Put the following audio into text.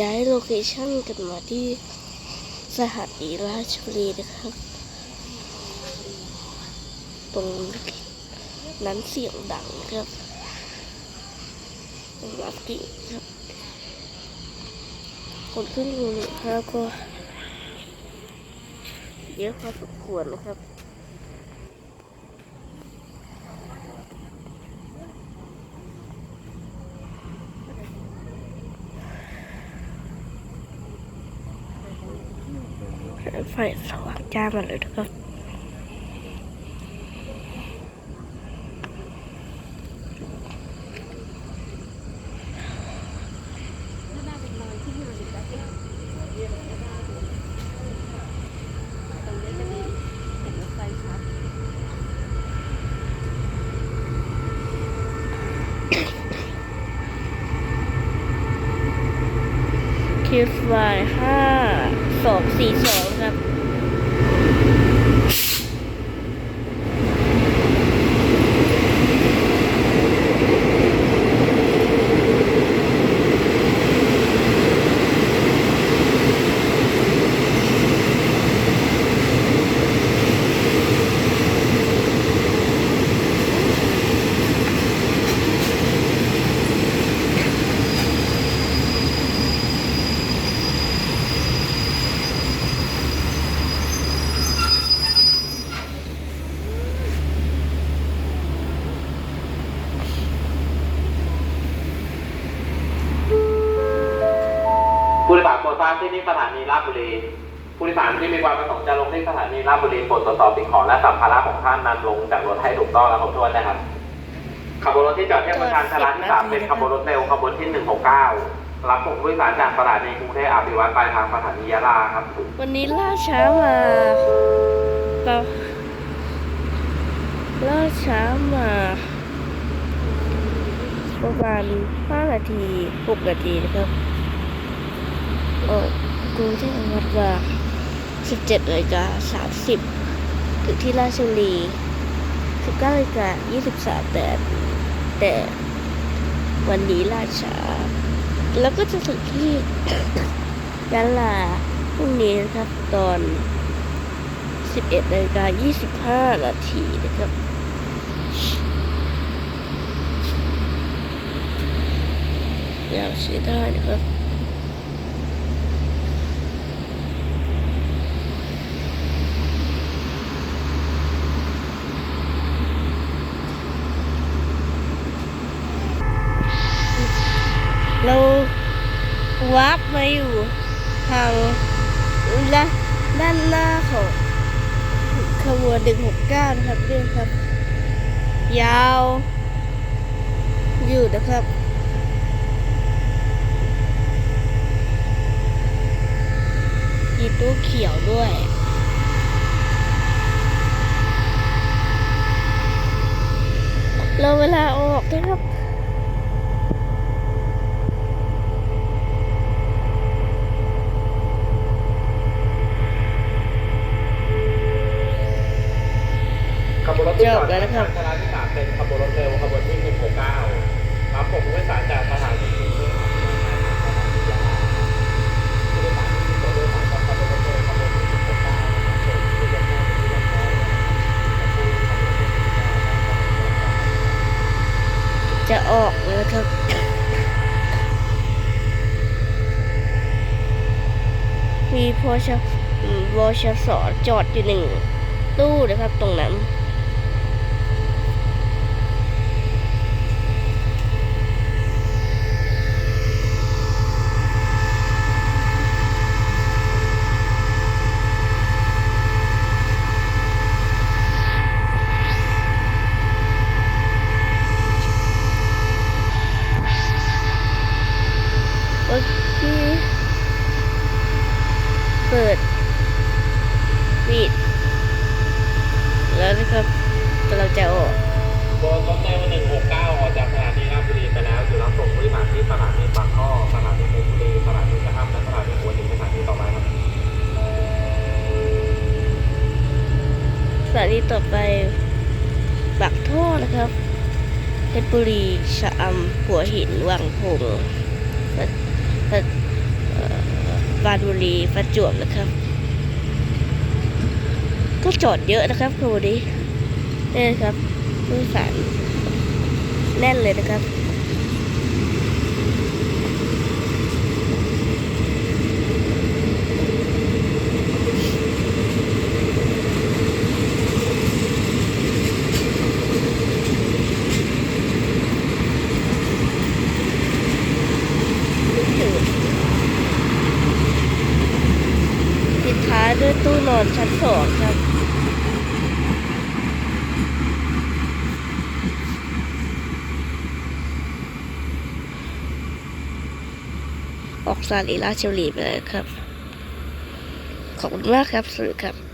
ย้ายโลเคชั่นกันมาที่สถานีราชบุรีนะครับ ตรงนั้นเสียงดังครับรับกิ่งครับ คนขึ้นอยู่นะครับก็เยอะพอสมควรนะครับ ไฟสว่างจ้ามาเลยนะครับคิวไฟห้าสองสี่สองครับ ผู้โดยสารโปรด ที่นี่สถานีราชบุรีผู้โดยสารที่มีความประสงค์จะลงที่สถานีราชบุรีโปรดตรวจสอบสิ่งของและสัมภาระของท่านนำลงจากรถให้ถูกต้องและครบถ้วนนะครับขบวนรถที่จอดเทียบประชานชาลาที่สามเป็นขบวนรถเร็วขบวนที่หนึ่งหกเก้ารับส่งผู้โดยสารจากสถานีกรุงเทพอภิวัตรปลายทางสถานียะลาครับ วันนี้ล่าช้ามาล่าช้ามาประมาณ5นาที 6 นาทีนะครับโออ กกรุงเทพวัดว่า17นาฬิกา30ถึงที่ราชบุรี19นาฬิกา23แต่แต่วันนี้ล่าช้า แล้วก็จะถึงที่ยะลาพรุ่งนี้นะครับตอน 11นาฬิกา25 นาทีนะครับอยากใช้ได้นะครับ เรา วาร์ปมาอยู่ทางด้านด้านหน้าของขบวน169นะครับเรื่องครับ ยาวอยู่นะครับมีตู้เขียวด้วยเราเวลาออกนะครับ ขบวนรถที่จอดเทียบประชางที่สามเป็นขบวนรถเร็วขบวนที่หนึ่งหกเก้ารับส่งผู้โดยสารจากสถานีกรุงเทพอภิวัตรปลายทางสถานียะลาผู้โดยสารที่ตัวโดยสารจากขบวนรถเร็วขบวนที่หนึ่งหกเก้านะครับส่งผู้โดยสารที่เรียบร้อยนะครับจะออกแล้วนะครับมีพชอืมวชสจอดอยู่หนึ่งตู้นะครับตรงนั้น โอเคเปิด ปิด แล้วนะครับเราจะออก บนรถเร็ว169 ออกจากสถานีราชบุรีไปแล้วจะรับส่งผู้โดยสารที่สถานีบางข้อสถานีเพชรบุรีสถานีกระทั่งและสถานีหัวหินสถานีต่อไปครับ สถานี ต่อไปปักท่อนะครับเพชรบุรีชะอำหัวหินวังพงและและบานบุรีประจวบนะครับ ก็จอดเยอะนะครับครูนี้นี่ครับผู้สารแน่นเลยนะครับ ปิดท้ายด้วย ตู้นอนชั้นสองครับออกซาลีลาเชลลีไปเลยครับ ขอบคุณมากครับสวัสดีครับ